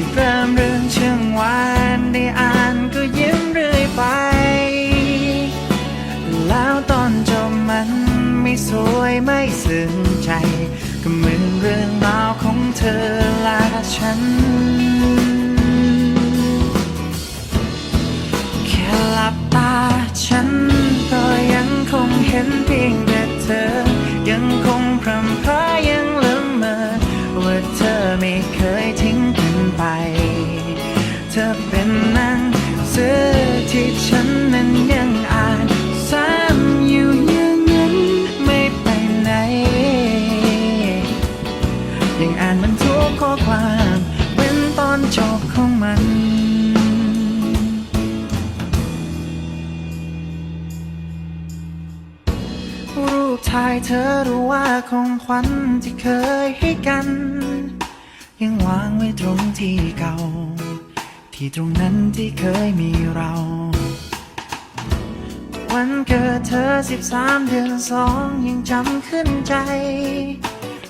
ที่เริ่มเรื่องเชื่องวานได้อ่านก็ยิ้มเรื่อยไป แล้วตอนจบมันไม่สวยไม่ซึ้งใจ ก็เหมือนเรื่องราวของเธอและฉัน แค่หลับตาฉันก็ยังคงเห็นเพียงแต่เธอยังคง ธอรู้ว่าของขวัญที่เคยให้กัน ยังวางไว้ตรงที่เก่า ที่ตรงนั้นที่เคยมีเรา วันเกิดเธอสิบสามเดือนสองยังจำขึ้นใจ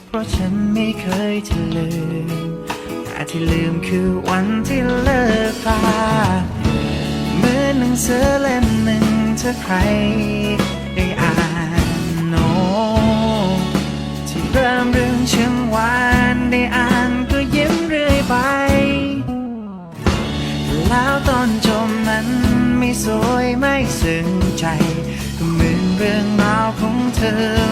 เพราะฉันไม่เคยจะลืมแต่ที่ลืมคือวันที่เลิกราเหมือนหนังสือเล่มหนึ่งถ้าใคร เริ่มเรื่องเชิงวานได้อ่านก็ยิ้มเรื่อยไป แล้วตอนจบนั้นไม่สวยไม่ซึ้งใจ ก็เหมือนเรื่องราวของเธอ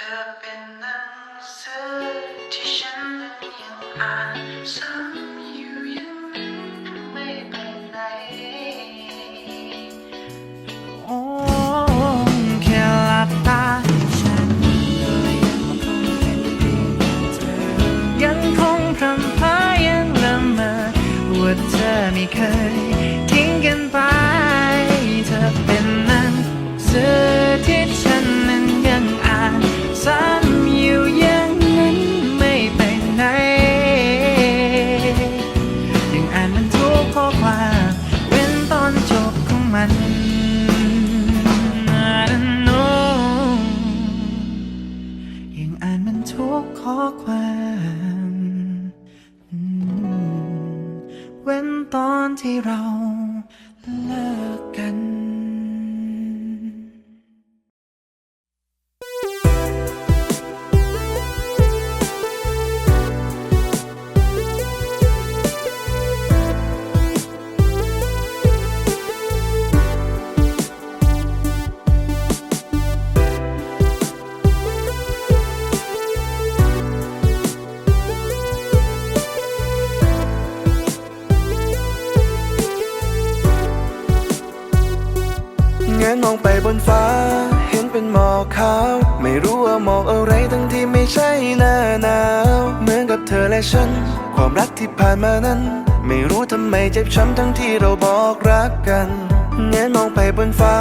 ธอเป็นหนังสือที่ฉันนั้นยังอ่านซ้ำอยู่ย่างนั้นไม่ไปไหนโอ้แค่หลับตาฉันก็ยังคงเห็นเพียงเธอยังคงพรำพายังละเมอว่าเธอไม่เคยทิ้งกันไป กข้อความอืมเว้นตอนที่เราเลิกกัน บนฟ้า เห็นเป็นหมอกขาว ไม่รู้ว่าหมอกอะไรทั้งที่ไม่ใช่หน้าหนาว เหมือนกับเธอและฉัน ความรักที่ผ่านมานั้น ไม่รู้ทำไมเจ็บช้ำทั้งที่เราบอกรักกันแงนมองไปบนฟ้า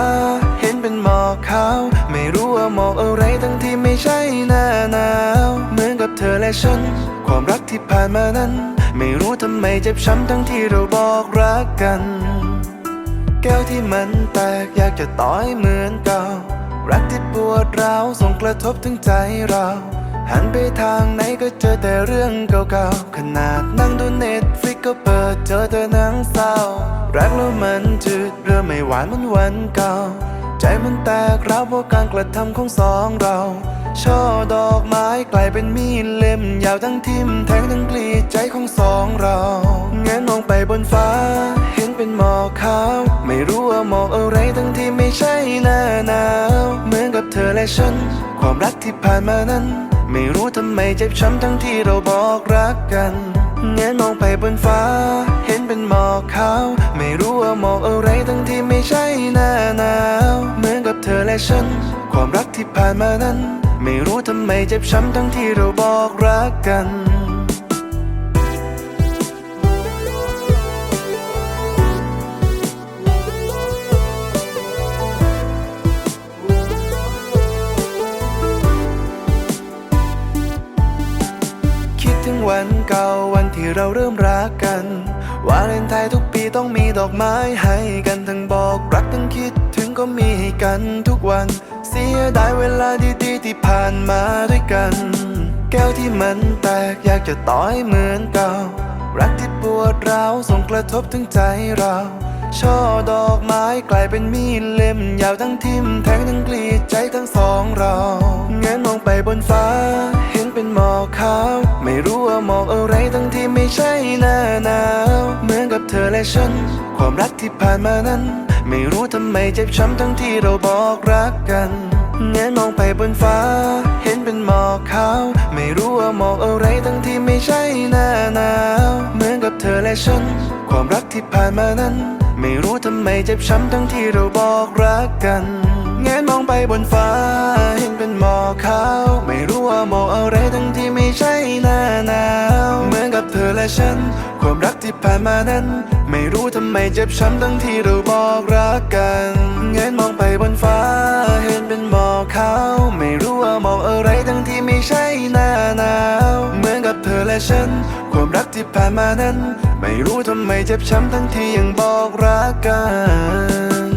เห็นเป็นหมอกขาว ไม่รู้ว่าหมอกอะไรทั้งที่ไม่ใช่หน้าหนาว เหมือนกับเธอและฉัน ความรักที่ผ่านมานั้น ไม่รู้ทำไมเจ็บช้ำทั้งที่เราบอกรักกัน แก้วที่มันแตกอยากจะต่อยเหมือนเก่า รักที่ปวดร้าวส่งกระทบถึงใจเรา หันไปทางไหนก็เจอแต่เรื่องเก่าๆ ขนาดนั่งดูเน็ตฟลิกก็เปิดเจอแต่หนังเศร้า รักแล้วมันจืดเรือไม่หวานเหมันวันเก่า ใจมันแตกร้าวเพราะการกระทำของสองเราช่อดอกไม้กลายเป็นมีดเล่ม ยาวทั้งทิ่มแทงทั้งกรีดใจของสองเรา ใช่หน้าหนาวเหมือนกับเธอและฉัน ความรักที่ผ่านมานั้น ไม่รู้ทำไมเจ็บช้ำทั้งที่เราบอกรักกันแงนมองไปบนฟ้า เห็นเป็นหมอกขาว ไม่รู้ว่าหมอกอะไรทั้งที่ไม่ใช่หน้าหนาวเหมือนกับเธอและฉัน ความรักที่ผ่านมานั้น ไม่รู้ทำไมเจ็บช้ำทั้งที่เราบอกรักกัน เก่าวันที่เราเริ่มรักกัน วาเลนไทน์ทุกปีต้องมีดอกไม้ให้กันทั้งบอกรักทั้งคิดถึงก็มีให้กันทุกวัน เสียดายเวลาดีๆที่ผ่านมาด้วยกัน แก้วที่มันแตกอยากจะต่อยเหมือนเก่า รักที่ปวดร้าวส่งกระทบถึงใจเราช่อดอกไม้กลายเป็นมีดเล่ม ยาวทั้งทิ่มแทงทั้งกรีดใจทั้งสองเราแงนมองไปบนฟ้า เป็นหมอกขาว ไม่รู้ว่าหมอกอะไรทั้งที่ไม่ใช่หน้าหนาว เหมือนกับเธอและฉัน ความรักที่ผ่านมานั้น ไม่รู้ทำไมเจ็บช้ำทั้งที่เราบอกรักกันแงนมองไปบนฟ้า เห็นเป็นหมอกขาว ไม่รู้ว่าหมอกอะไรทั้งที่ไม่ใช่หน้าหนาว เหมือนกับเธอและฉัน ความรักที่ผ่านมานั้น ไม่รู้ทำไมเจ็บช้ำทั้งที่เราบอกรักกันแงนมองไปบนฟ้า ฉัน ความรักที่ผ่านมานั้น ไม่รู้ทำไมเจ็บช้ำทั้งที่เราบอกรักกันแงนมองไปบนฟ้า เห็นเป็นหมอกขาวไม่รู้ว่ามอกอะไรทั้งที่ไม่ใช่หน้าหนาวเหมือนกับเธอและฉัน ความรักที่ผ่านมานั้น ไม่รู้ทำไมเจ็บช้ำทั้งที่ยังบอกรักกัน